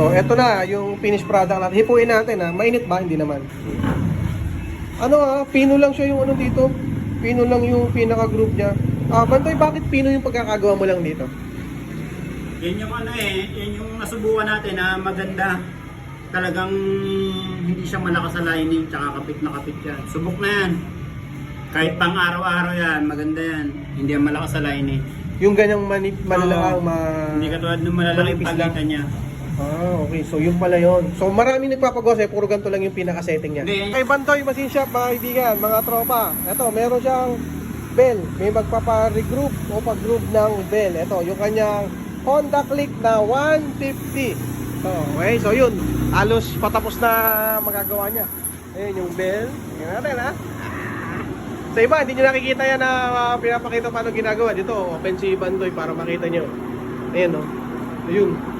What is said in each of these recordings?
So, eto na, yung finished product natin. Hipuin natin ha. Mainit ba? Hindi naman. Ano ah, pino lang siya yung ano dito. Pino lang yung pinaka-group niya. Ah, Bantoy, bakit pino yung pagkakagawa mo lang dito? Yan yung ano eh, yan yung nasubukan natin na maganda. Talagang hindi siya malakas sa lining, tsaka kapit na kapit yan. Subok na yan. Kahit pang araw-araw yan, maganda yan. Hindi yan malakas sa lining. Yung ganyang manip, malalaang Oo. ma... Hindi katulad ng malalaking pagitan niya. Ah, okay. So, yung pala yun. So, maraming nagpapagawa sa'yo. Puro ganito lang yung pinaka-setting niya. Hindi. Kay Bantoy Machine Shop, mga kaibigan, mga tropa. Ito, meron siyang bell. May magpapa-regroup o pag-group ng bell. Ito, yung kanyang Honda Click na 150. So, okay. So, yun. Halos patapos na magagawa niya. Ayun, yung bell. Tingnan natin, ha? Sa iba, hindi nyo nakikita yan na uh, pinapakita paano ginagawa. Dito, open si Bantoy para makita nyo. Ayan, no? Ayun.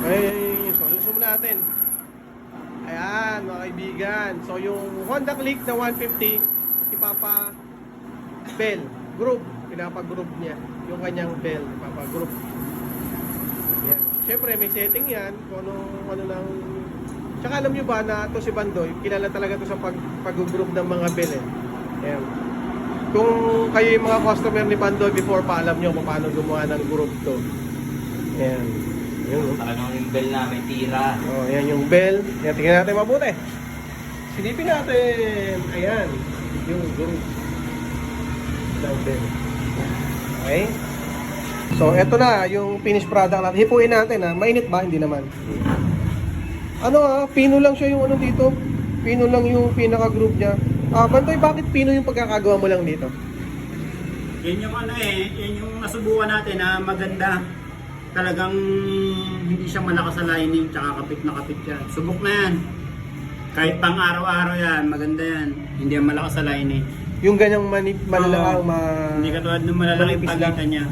Ay, so zoom natin. Ayan, mga kaibigan. So yung Honda Click na 150, ipapa bell group, pinapa-group niya. Yung kanyang bell, ipapa-group. Yan. Siyempre may setting 'yan kung ano ano lang Tsaka alam niyo ba na to si Bandoy, kilala talaga to sa pag pag-group ng mga bell eh. Ayan. Kung kayo yung mga customer ni Bandoy before pa alam niyo kung paano gumawa ng group to. Ayan. Yun, oh. Talagang yung bell na may tira. Oh, yan yung bell. Yan, tingnan natin mabuti. Silipin natin. Ayan. Yung group. Ng bell. Okay? So, eto na, yung finished product natin. Hipuin natin ha. Mainit ba? Hindi naman. Ano ah, pino lang siya yung ano dito. Pino lang yung pinaka-group niya. Ah, Bantoy, bakit pino yung pagkakagawa mo lang dito? Yan yung ano eh, yan yung nasubukan natin na maganda. Talagang siya malakas sa lining, tsaka kapit na kapit yan. Subok na yan. Kahit pang araw-araw yan, maganda yan. Hindi yan malakas sa lining. Yung ganyang manip, malalaang Oo. ma... Hindi katulad ng malalaking manipis lang. pagitan niya.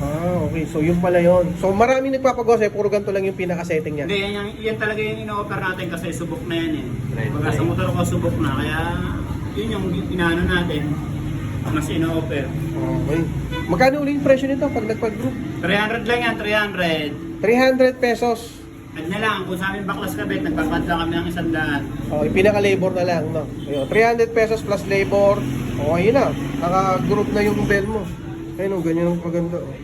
Ah, okay. So, yun pala yun. So, maraming nagpapagawa sa'yo. Puro ganito lang yung pinaka-setting niya. Hindi, yan, yung- yan talaga yung ino-offer natin kasi subok na yan eh. Right, Pagka sa right. motor ko subok na, kaya yun yung inaano natin. Mas ino-offer. Okay. Magkano ulit yung presyo nito pag nagpag-group? 300 lang yan, 300. 300 pesos. At na lang, kung sa amin baklas kabit, nagpapad lang kami ng isang daan. Okay, pinaka-labor na lang, no? Ayun, 300 pesos plus labor. Okay na. Naka-group na yung bell mo. Ayun, oh, ganyan ang paganda. Oh.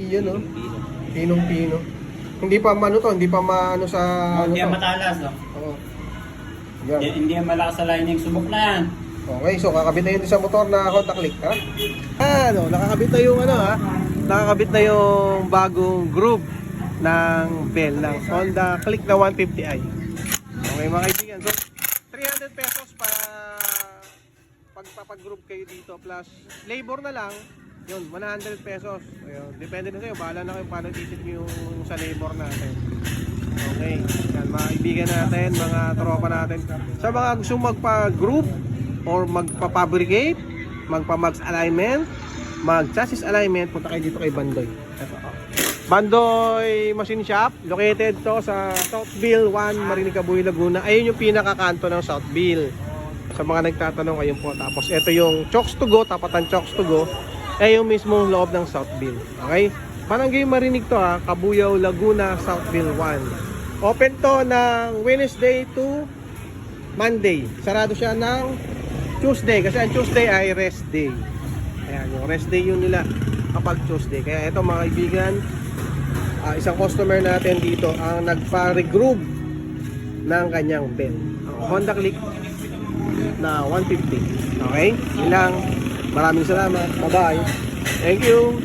Iyan, oh. Pinong-pino. Hindi pa ano to, hindi pa maano sa ano hindi yan to. matalas, no? Oo. Yan. Hindi, hindi yan malakas sa lining, subok na yan. Okay, so kakabit na yun sa motor na Honda Click, ha? Ano, nakakabit na yung ano, ha? Nakakabit na yung bagong group ng bell ng Honda Click na 150i. Okay, mga kaibigan. So, 300 pesos para pagpapag-group kayo dito plus labor na lang yun, 100 pesos. Ayun, depende na sa'yo. Bahala na kayo paano titip yung sa labor natin. Okay. Yan, mga kaibigan natin, mga tropa natin. Sa mga gusto magpa-group or magpa-fabricate, magpa-max alignment, mag-chassis alignment, punta kayo dito kay Bandoy. Ito, oh. Bandoy Machine Shop, located to sa Southville 1, Marinicabui, Laguna. Ayun yung pinakakanto ng Southville. Sa mga nagtatanong, ayun po. Tapos ito yung Chokes to Go, tapatan Chokes to Go. Eh yung mismong loob ng Southville. Okay? Barangay Marinig to ha, Kabuyaw, Laguna, Southville 1. Open to ng Wednesday to Monday. Sarado siya ng Tuesday kasi ang Tuesday ay rest day. Ayan, yung rest day yun nila kapag Tuesday. Kaya ito mga kaibigan, ah, isang customer natin dito ang nagpa-regroup ng kanyang bell. Ang Honda Click na 150. Okay? Yun lang. Maraming salamat. Bye-bye. Thank you.